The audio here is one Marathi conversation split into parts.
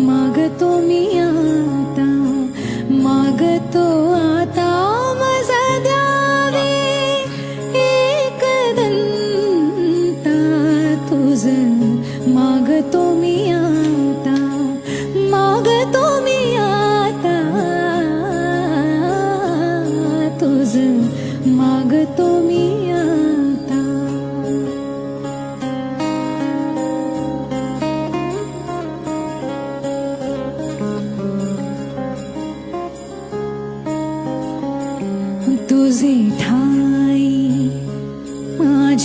मागतो मी आता मागतो आता. माझा द्यावे एकदंता तुझ. मागतो मी आता मागतो मी आता. तुझ मागतो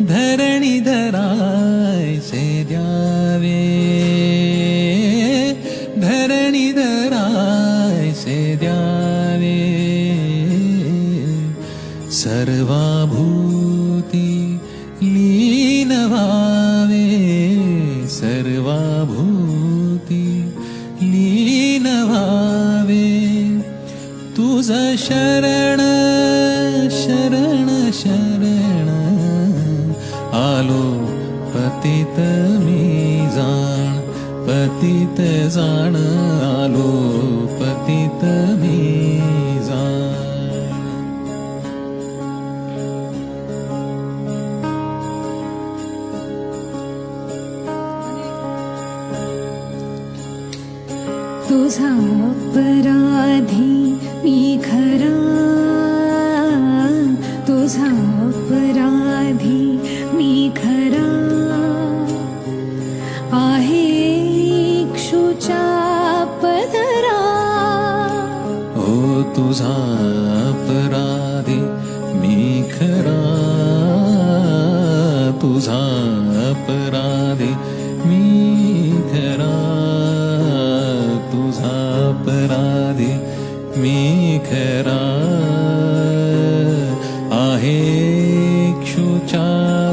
धरणी धरायचे द्यावे। धरणी धरायचे द्यावे। सर्वाभूती लीन व्हावे सर्वाभूती लीन व्हावे तुझ शरण पतित मी जाण पतित जाण आलो पतित मी जाण. तुझा परा तुझा अपराधी मी खरा. तुझा अपराधी मी खरा. तुझा अपराधी मी खरा. आहे क्षुच्या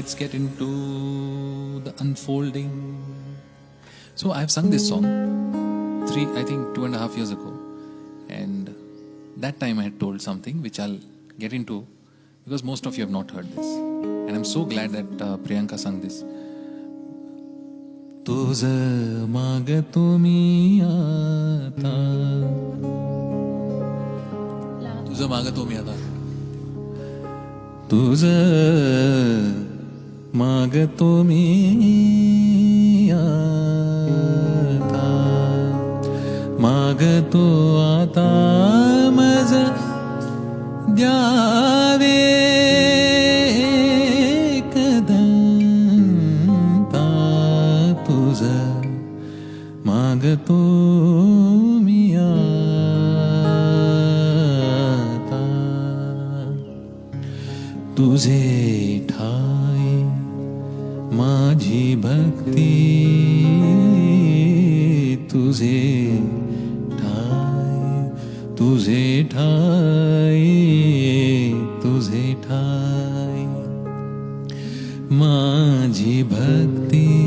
let's get into the unfolding. So I've sung this song three, I think two and a half years ago, and that time I had told something which I'll get into because most of you have not heard this, and I'm so glad that uh, Priyanka sung this. तुझ मागतो मी आता तुझं मागतो मी आता तुझ मागतो मी आता. मागतो आता मज द्यावे एकदंता तुझ. मागतो मी आता. तुझे ठा माझी भक्ती तुझे ठाय तुझे ठाय तुझे ठाय. माझी भक्ती